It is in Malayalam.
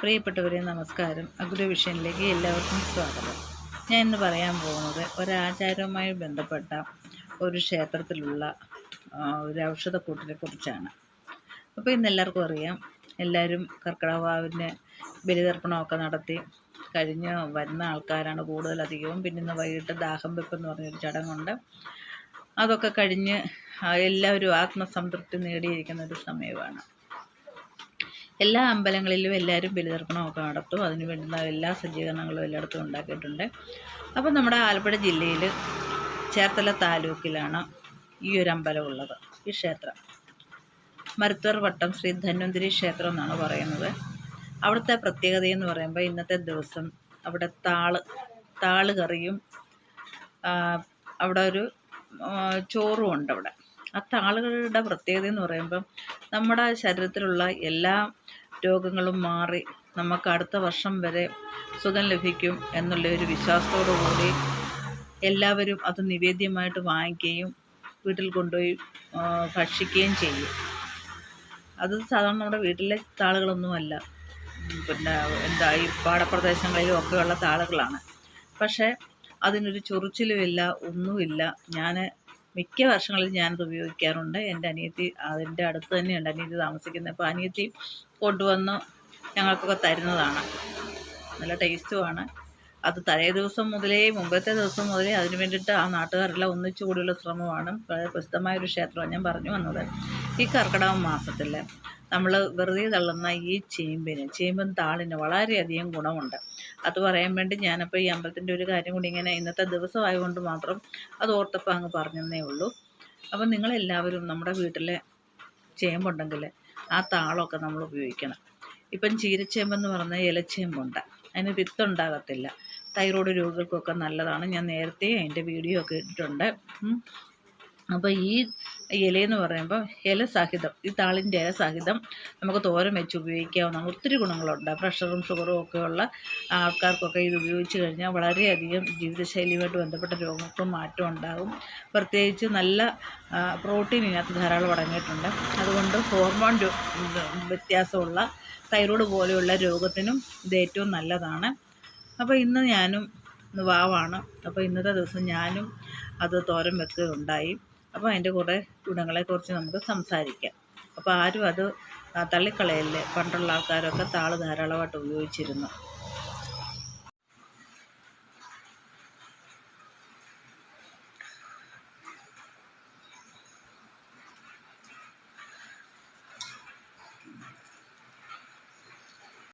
പ്രിയപ്പെട്ടവരെ നമസ്കാരം. അഗ്രവിഷനിലേക്ക് എല്ലാവർക്കും സ്വാഗതം. ഞാൻ ഇന്ന് പറയാൻ പോകുന്നത് ഒരാചാരവുമായി ബന്ധപ്പെട്ട ഒരു ക്ഷേത്രത്തിലുള്ള ഒരു ഔഷധക്കൂട്ടിനെ കുറിച്ചാണ്. അപ്പോൾ ഇന്ന് എല്ലാവർക്കും അറിയാം എല്ലാവരും കർക്കിടകവാവിന് ബലിതർപ്പണമൊക്കെ നടത്തി കഴിഞ്ഞ് വരുന്ന ആൾക്കാരാണ് കൂടുതലധികവും. പിന്നെ ഇന്ന് വൈകിട്ട് ദാഹം വെപ്പ് എന്ന് പറഞ്ഞൊരു ചടങ്ങുണ്ട്. അതൊക്കെ കഴിഞ്ഞ് എല്ലാവരും ആത്മസംതൃപ്തി നേടിയിരിക്കുന്ന ഒരു സമയമാണ്. എല്ലാ അമ്പലങ്ങളിലും എല്ലാവരും ബലിതർപ്പണമൊക്കെ നടത്തും. അതിന് വേണ്ടുന്ന എല്ലാ സജ്ജീകരണങ്ങളും എല്ലായിടത്തും ഉണ്ടാക്കിയിട്ടുണ്ട്. അപ്പോൾ നമ്മുടെ ആലപ്പുഴ ജില്ലയിൽ ചേർത്തല താലൂക്കിലാണ് ഈ ഒരു അമ്പലം ഉള്ളത്. ഈ ക്ഷേത്രം. മരുത്വർ വട്ടം ശ്രീ ധന്വന്തിരി ക്ഷേത്രം എന്നാണ് പറയുന്നത്. അവിടുത്തെ പ്രത്യേകത എന്ന് പറയുമ്പോൾ ഇന്നത്തെ ദിവസം അവിടെ താൾ താൾ കറിയും അവിടെ ഒരു ചോറും ഉണ്ട് അവിടെ. ആ താളുകളുടെ പ്രത്യേകത എന്ന് പറയുമ്പം നമ്മുടെ ശരീരത്തിലുള്ള എല്ലാ രോഗങ്ങളും മാറി നമുക്ക് അടുത്ത വർഷം വരെ സുഖം ലഭിക്കും എന്നുള്ള ഒരു വിശ്വാസത്തോടു കൂടി എല്ലാവരും അത് നിവേദ്യമായിട്ട് വാങ്ങിക്കുകയും വീട്ടിൽ കൊണ്ടുപോയി ഭക്ഷിക്കുകയും ചെയ്യും. അത് സാധാരണ നമ്മുടെ വീട്ടിലെ താളുകളൊന്നുമല്ല. പിന്നെ എന്താ ഈ പാടപ്രദേശങ്ങളിലും ഒക്കെയുള്ള താളുകളാണ്. പക്ഷേ അതിനൊരു ചൊറിച്ചിലുമില്ല ഒന്നുമില്ല. ഞാൻ മിക്ക വർഷങ്ങളിൽ ഞാനത് ഉപയോഗിക്കാറുണ്ട്. എന്റെ അനിയത്തി അതിന്റെ അടുത്ത് തന്നെയുണ്ട്. അനിയത്തി താമസിക്കുന്നത് അപ്പോൾ അനിയത്തി കൊണ്ടുവന്ന് ഞങ്ങൾക്കൊക്കെ തരുന്നതാണ്. നല്ല ടേസ്റ്റുമാണ്. അത് തലേ ദിവസം മുതലേ മുമ്പത്തെ ദിവസം മുതലേ അതിന് വേണ്ടിയിട്ട് ആ നാട്ടുകാരെല്ലാം ഒന്നിച്ചു കൂടിയുള്ള ശ്രമമാണ്. വളരെ പ്രസിദ്ധമായ ഒരു ക്ഷേത്രമാണ് ഞാൻ പറഞ്ഞു വന്നത്. ഈ കർക്കിടക മാസത്തിൽ നമ്മൾ വെറുതെ തള്ളുന്ന ഈ ചേമ്പിന് ചേമ്പും താളിന് വളരെയധികം ഗുണമുണ്ട്. അത് പറയാൻ വേണ്ടി ഞാനപ്പോൾ ഈ അമ്പലത്തിന്റെ ഒരു കാര്യം കൂടി ഇങ്ങനെ ഇന്നത്തെ ദിവസമായതുകൊണ്ട് മാത്രം അത് ഓർത്തപ്പോൾ അങ്ങ് പറഞ്ഞതേ ഉള്ളൂ. അപ്പം നിങ്ങളെല്ലാവരും നമ്മുടെ വീട്ടിലെ ചേമ്പുണ്ടെങ്കിൽ ആ താളമൊക്കെ നമ്മൾ ഉപയോഗിക്കണം. ഇപ്പം ചീരച്ചേമ്പെന്ന് പറഞ്ഞാൽ ഇലച്ചേമ്പുണ്ട്. അതിന് വിത്തുണ്ടാകത്തില്ല. തൈറോയ്ഡ് രോഗികൾക്കൊക്കെ നല്ലതാണ്. ഞാൻ നേരത്തെ അതിന്റെ വീഡിയോ ഒക്കെ ഇട്ടിട്ടുണ്ട്. അപ്പോൾ ഈ ഇലയെന്ന് പറയുമ്പോൾ ഇല സഹിതം ഈ താളിന്റെ ഇല സഹിതം നമുക്ക് തോരൻ വെച്ച് ഉപയോഗിക്കാവുന്ന ഒത്തിരി ഗുണങ്ങളുണ്ട്. പ്രഷറും ഷുഗറും ഒക്കെ ഉള്ള ആൾക്കാർക്കൊക്കെ ഇത് ഉപയോഗിച്ച് കഴിഞ്ഞാൽ വളരെയധികം ജീവിതശൈലിയുമായിട്ട് ബന്ധപ്പെട്ട രോഗങ്ങൾക്ക് മാറ്റം ഉണ്ടാകും. പ്രത്യേകിച്ച് നല്ല പ്രോട്ടീൻ ഇതിനകത്ത് ധാരാളം അടങ്ങിയിട്ടുണ്ട്. അതുകൊണ്ട് ഹോർമോൺ വ്യത്യാസമുള്ള തൈറോയ്ഡ് പോലെയുള്ള രോഗത്തിനും ഇത് ഏറ്റവും നല്ലതാണ്. അപ്പോൾ ഇന്ന് ഞാനും വാവാണ്. അപ്പോൾ ഇന്നത്തെ ദിവസം ഞാനും അത് തോരൻ വെക്കുകയുണ്ടായി. അപ്പോൾ അതിന്റെ കുറേ ഗുണങ്ങളെക്കുറിച്ച് നമുക്ക് സംസാരിക്കാം. അപ്പോൾ ആരും അത് തള്ളിക്കളയല്ലേ? പണ്ടുള്ള ആൾക്കാരൊക്കെ താൾ ധാരാളമായിട്ട് ഉപയോഗിച്ചിരുന്നു.